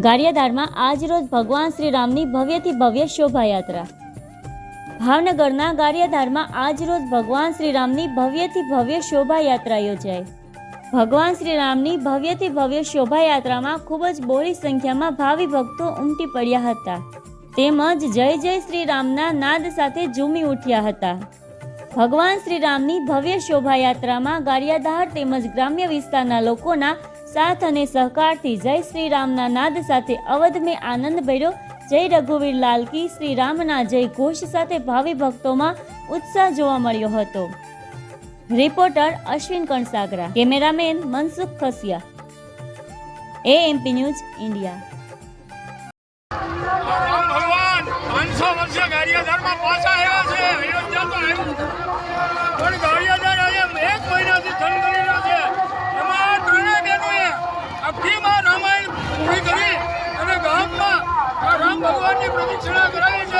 ગારિયાધારમાં આજરોજ ભગવાન શ્રી રામની ભવ્યથી ભવ્ય શોભાયાત્રા. ભાવનગરના ગારિયાધારમાં આજરોજ ભગવાન શ્રી રામની ભવ્યથી ભવ્ય શોભાયાત્રા યોજાઈ. ભગવાન શ્રી રામની ભવ્યથી ભવ્ય શોભાયાત્રામાં ખૂબ જ બોરી સંખ્યામાં ભાવિ ભક્તો ઉમટી પડ્યા હતા. તેમજ જય જય શ્રી રામના નાદ સાથે ઝૂમી ઉઠ્યા હતા. ભગવાન શ્રી રામની ભવ્ય શોભાયાત્રામાં ગારિયાધાર તેમજ ગ્રામ્ય વિસ્તારના લોકોના સાથ અને સહકારથી જય શ્રી રામના નાદ સાથે અવધ મેં આનંદ ભર્યો. જય રઘુવીર લાલ કી શ્રી રામના જય ઘોષ સાથે ભાવિ ભક્તોમાં ઉત્સાહ જોવા મળ્યો હતો. Reporter Ashwin Kansagara. Cameraman Mansukh Khasiya. AMP news India ભગવાન પાંચસો વર્ષે ગારિયાધારમાં પાછા આવ્યા છે. અયોધ્યા તો આવ્યું. પણ Gariadhar Ich bin nicht schon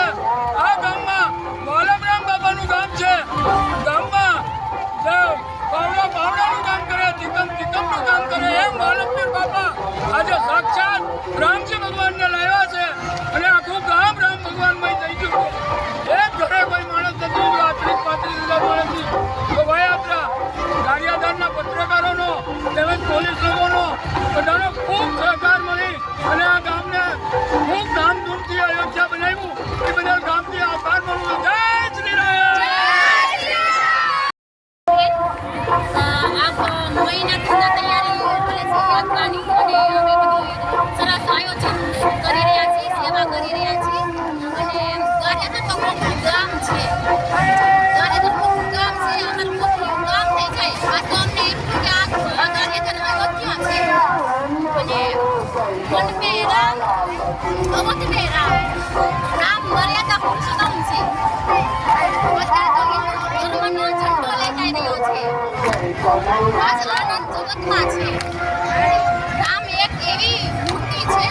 Awadh Ram Ram મર્યાદા પુરુષોત્તમ છે. અત્યારે તો હિન્દુ ધર્મનો ઝંડો લઈ રહ્યો છે. આજ જગતમાં છે. રામ એક એવી મૂર્તિ છે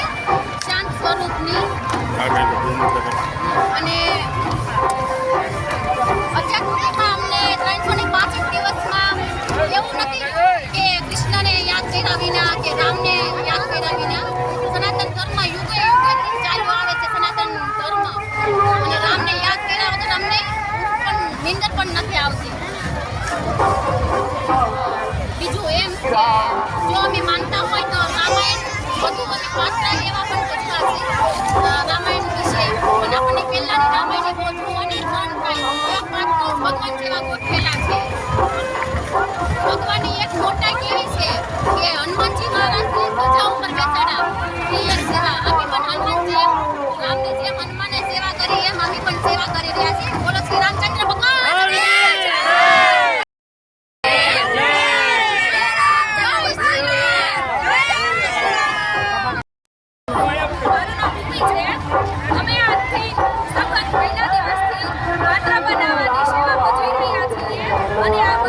શાંત સ્વરૂપની. અને પણ નથી આવતી. બીજું એમ કે જો અમે માનતા હોય તો રામાયણ વધુ બધી પાત્ર એવા પણ કેટલા છે રામાયણ વિશે પણ આપણને પહેલાની રામાયણની ગોઠવું અને ધન થાય એવા પાત્રો ભગવાન જેવા ગોઠવેલા છે. ભગવાનની એક મોટા કેવી છે?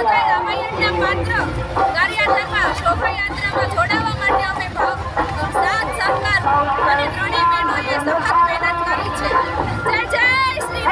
માતા રામાયણના પાત્ર કાર્યયાત્રામાં શોભાયાત્રામાં માટે અમે સાથ સહકાર અને ત્રણેય બહેનોએ સખત મહેનત કરી છે. જય જય શ્રી